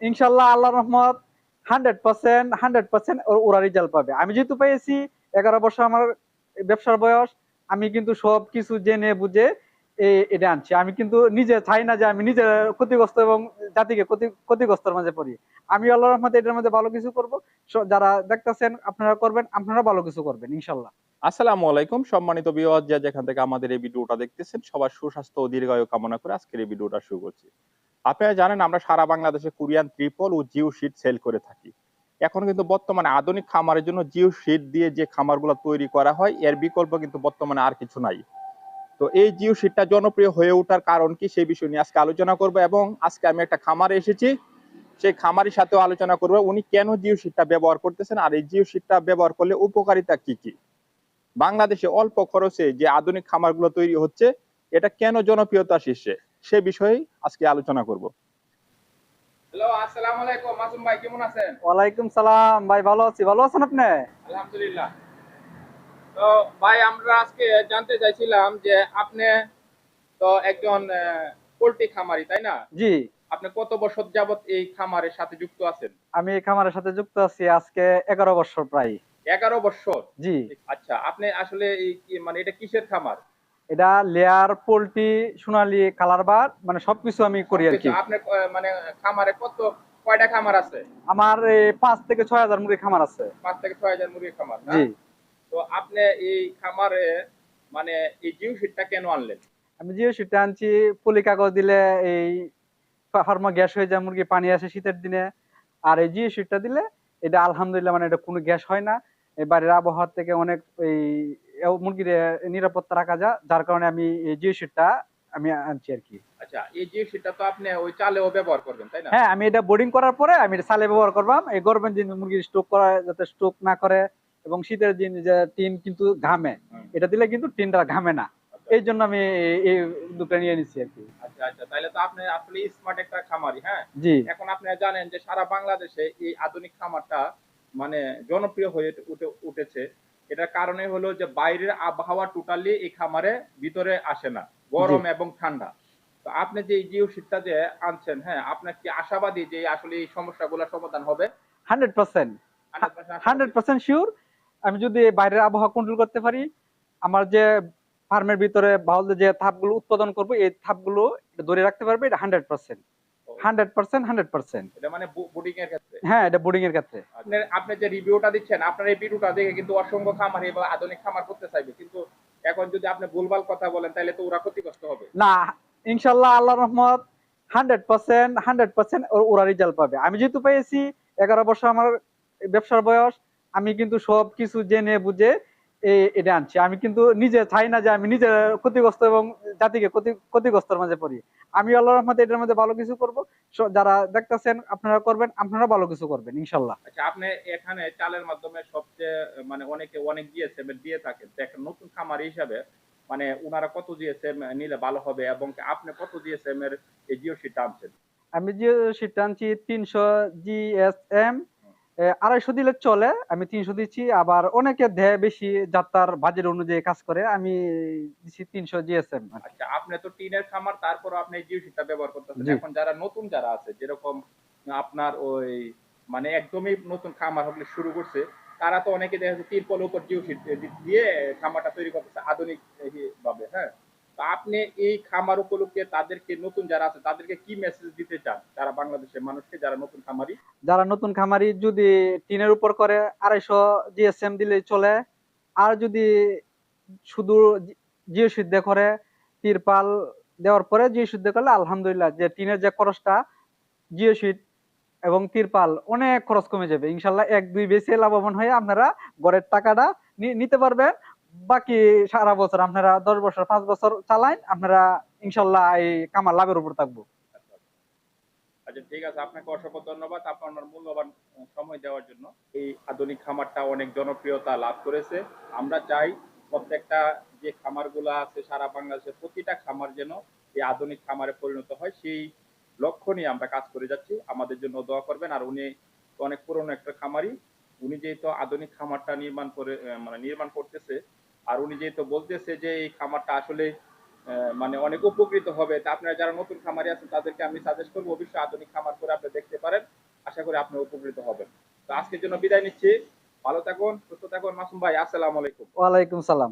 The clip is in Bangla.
ইনশাল্লাহ আল্লাহ রহমত হান্ড্রেড পার্সেন্ট হান্ড্রেড পার্সেন্ট ওরা রেজাল্ট পাবে। আমি যেহেতু পেয়েছি, এগারো বছর আমার ব্যবসার বয়স, আমি কিন্তু সব কিছু জেনে বুঝে এটা আনছি। আমি কিন্তু নিজে চাই না যে আমি নিজে ক্ষতিগ্রস্ত এবং জাতিকে ক্ষতি, ক্ষতিগ্রস্তর মাঝে পড়ি। আমি আল্লাহ রহমতে এটার মধ্যে ভালো কিছু করব। যারা দেখতেছেন, আপনারা করবেন, আপনারা ভালো কিছু করবেন ইনশাল্লাহ আসসালামু আলাইকুম, সম্মানিত বিওয়াজ যেখান থেকে আমাদের এই ভিডিওটা দেখতেছেন, সবার সুস্বাস্থ্য ও দীর্ঘায়ু কামনা করে আজকের এই ভিডিওটা শুরু করছি। আপনারা জানেন আমরা সারা বাংলাদেশে কোরিয়ান, ত্রিপল ও জিও শিট সেল করে থাকি। এখন কিন্তু বর্তমানে আধুনিক খামারের জন্য জিও শিট দিয়ে যে খামারগুলো তৈরি করা হয়, এর বিকল্প কিন্তু বর্তমানে আর কিছু নাই। তো এই জিও শিটটা জনপ্রিয় হয়ে ওঠার কারণ কি, সেই বিষয় নিয়ে আজকে আলোচনা করব এবং আজকে আমি একটা খামারে এসেছি। সেই খামারের সাথেও আলোচনা করব, উনি কেন জিও শিটটা ব্যবহার করতেছেন আর এই জিও শিটটা ব্যবহার করলে উপকারিতা কি কি? বাংলাদেশে অল্প খরচে যে আধুনিক খামারগুলো তৈরি হচ্ছে, এটা কেন জনপ্রিয়তা শীর্ষে? সে বিষয়ে আজকে আলোচনা করব। হ্যালো আসসালামু আলাইকুম। মাসুম ভাই কেমন আছেন? ওয়ালাইকুম সালাম। ভাই ভালো আছি। ভালো আছেন আপনি? আলহামদুলিল্লাহ। তো ভাই আমরা আজকে জানতে চাইছিলাম যে আপনি তো একজন পোল্ট্রি খামারি তাই না? জি। আপনি কত বছর যাবত এই খামারের সাথে যুক্ত আছেন? আমি এই খামারের সাথে যুক্ত আছি আজকে এগারো বছর প্রায়। এগারো বছর? জি। আচ্ছা আপনি আসলে এই মানে এটা কিসের খামার? এটা লেয়ার পোল্ট্রি সোনালী কালার বার মানে সবকিছু আমি করি আর কি। আপনি মানে খামারে কত কয়টা খামার আছে? আমার পাঁচ থেকে ছয় হাজার মুরগি খামার আছে। পাঁচ থেকে ছয় হাজার মুরগির খামার জি। তো আপনি এই খামারে মানে এই জিও শিটটা কেন আনলেন? আমি জিও শিটটা আনছি পলি কাগজ দিলে এই ফার্মা গ্যাস হয়ে যায় মুরগি পানি আসে শীতের দিনে। আর এই জিও শিটটা দিলে এটা আলহামদুলিল্লাহ মানে এটা কোনো গ্যাস হয় না। এই বাড়ির আবহাওয়া থেকে অনেক এই মুরগির নিরাপত্তা রাখা যায় যার কারণে আমি এই জিও শিটটা আমি আনছি আর কি। আচ্ছা এই জিও শিটটা তো আপনি ওই চালেও ব্যবহার করবেন তাই না? হ্যাঁ আমি এটা বোর্ডিং করার পরে আমি এটা সালে ব্যবহার করবাম এই গরমের দিন মুরগির স্টোক করা যাতে স্টোক না করে এবং শীতের দিন যে টিন কিন্তু ঘামে এটা দিলে কিন্তু টিনটা ঘামে না। এই জন্য আমি এই- নিয়ে নিচ্ছি আর কি। আচ্ছা আচ্ছা তাহলে তো আপনি আসলে স্মার্ট একটা খামারি হ্যাঁ? জি। এখন আপনি জানেন যে সারা বাংলাদেশে এই আধুনিক খামারটা মানে জনপ্রিয় হয়ে উঠে উঠেছে। এটার কারণে হলো যে বাইরের আবহাওয়া টোটালি এই খামারে ভিতরে আসে না গরম এবং ঠান্ডা। তো আপনি যে এই জিও শীটটা যে আনছেন হ্যাঁ আপনার কি আশাবাদী যে আসলে এই সমস্যাগুলো সমাধান হবে? Hundred percent. 100% hundred percent sure আমি যদি বাইরের আবহাওয়া কন্ট্রোল করতে পারি আমার যে ফার্মের ভিতরে বাউল যে থাপগুলো উৎপাদন করব এই থাপগুলো ধরে রাখতে পারবে এটা hundred percent. Hundred percent hundred percent. এটা মানে এর ক্ষেত্রে? হ্যাঁ এটা এর ক্ষেত্রে। আপনি আপনি যে রিভিউটা দিচ্ছেন আপনার এই ভিডিওটা দেখে কিন্তু অসংখ্য খামারি বা আধুনিক খামার করতে চাইবে। কিন্তু এখন যদি আপনি ভুলভাল কথা বলেন তাহলে তো ওরা ক্ষতিগ্রস্ত হবে। না ইনশাল্লাহ আল্লাহ রহমত হান্ড্রেড পার্সেন্ট হান্ড্রেড পার্সেন্ট ওরা রেজাল্ট পাবে। আমি যেহেতু পেয়েছি এগারো বছর আমার ব্যবসার বয়স আমি কিন্তু সব কিছু জেনে বুঝে এটা আনছি। আমি কিন্তু নিজে চাই না যে আমি নিজে ক্ষতিগ্রস্ত এবং জাতিকে ক্ষতি ক্ষতিগ্রস্তর মাঝে পড়ি। আমি আল্লাহ রহমতে এটার মধ্যে ভালো কিছু করব। যারা দেখতেছেন আপনারা করবেন আপনারা ভালো কিছু করবেন ইনশাল্লাহ। আচ্ছা আপনি এখানে চালের মাধ্যমে সবচেয়ে মানে অনেকে অনেক দিয়েছে দিয়ে থাকেন একটা নতুন খামার হিসাবে মানে উনারা কত জিএসএম নিলে ভালো হবে এবং আপনি কত জিএসএম এর এই জিও শিট আনছেন? আমি যে সিটটা আনছি তিনশো জিএসএম আড়াইশো দিলে চলে আমি তিনশো দিচ্ছি। আবার অনেকে দেয় বেশি যাত্রার বাজেট অনুযায়ী কাজ করে আমি দিচ্ছি তিনশো জিএসএম আচ্ছা আপনি তো টিনের খামার তারপর আপনি এই জিও শিটটা ব্যবহার করতেছেন। এখন যারা নতুন যারা আছে যেরকম আপনার ওই মানে একদমই নতুন খামার হলে শুরু করছে তারা তো অনেকে দেখা যাচ্ছে তিরপল উপর জিও শিট দিয়ে খামারটা তৈরি করতেছে আধুনিক ভাবে হ্যাঁ? আপনি এই খামার উপলক্ষে তাদেরকে, নতুন যারা আছে, তাদেরকে কি মেসেজ দিতে চান? যারা বাংলাদেশের মানুষকে, যারা নতুন খামারি? যারা নতুন খামারি যদি টিনের উপর করে আড়াইশো জিএসএম দিলে চলে, আর যদি শুধু জিও সিদ্ধ করে তিরপাল দেওয়ার পরে জিও সিদ্ধ করলে আলহামদুলিল্লাহ যে টিনের যে খরচটা, জিও সিট এবং তিরপাল অনেক খরচ কমে যাবে। ইনশাল্লাহ এক, দুই বেশি লাভবান হয়ে আপনারা ঘরের টাকাটা নিতে পারবেন। বাকি সারা বছর আপনারা দশ বছর, পাঁচ বছর চালাইন, আপনারা ইনশাল্লাহ এই কামার লাভের উপর থাকব। আচ্ছা ঠিক আছে। আপনাকে অসংখ্য ধন্যবাদ। আপনার মূল্যবান সময় দেওয়ার জন্য। এই আধুনিক খামারটা অনেক জনপ্রিয়তা লাভ করেছে। আমরা চাই প্রত্যেকটা যে খামারগুলো আছে সারা প্রতিটা খামার যেন এই আধুনিক খামারে পরিণত হয়। সেই লক্ষ্য নিয়ে আমরা কাজ করে যাচ্ছি। আমাদের জন্য দোয়া করবেন। আর উনি অনেক পুরনো একটা খামারি। উনি যেহেতু আধুনিক খামারটা নির্মাণ করে মানে নির্মাণ করতেছে আর উনি যেহেতু বলতেছে যে এই খামারটা আসলে মানে অনেক উপকৃত হবে, তা আপনারা যারা নতুন খামারি আছেন তাদেরকে আমি সাজেস্ট করব অবশ্যই আধুনিক খামার করে আপনি দেখতে পারেন। আশা করি আপনি উপকৃত হবেন। তো আজকের জন্য বিদায় নিচ্ছি। ভালো থাকুন, সুস্থ থাকুন। মাসুম ভাই, আসসালামু আলাইকুম। ওয়ালাইকুম সালাম।